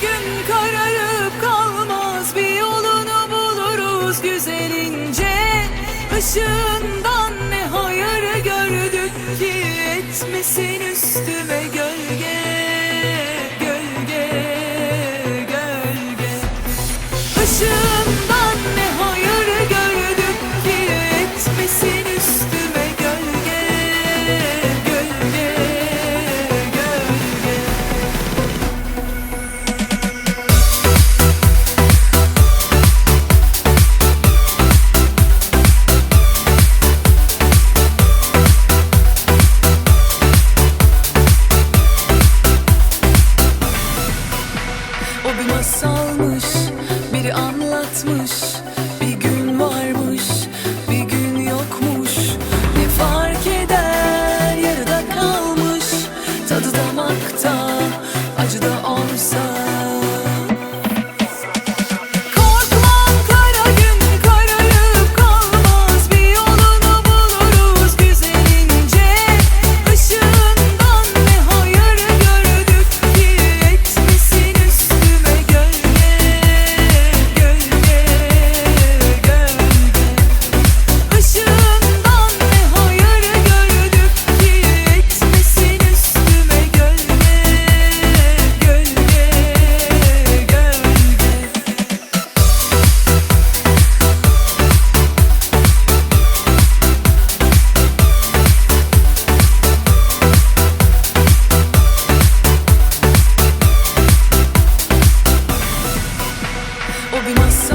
gün kararıp kalmaz. Bir yolunu buluruz güzelince. Işık O bir masalmış Biri anlatmış Bir gün varmış Bir gün yokmuş. Ne fark eder Yarıda kalmış. Tadı damakta Acı da olsa. sabe, mas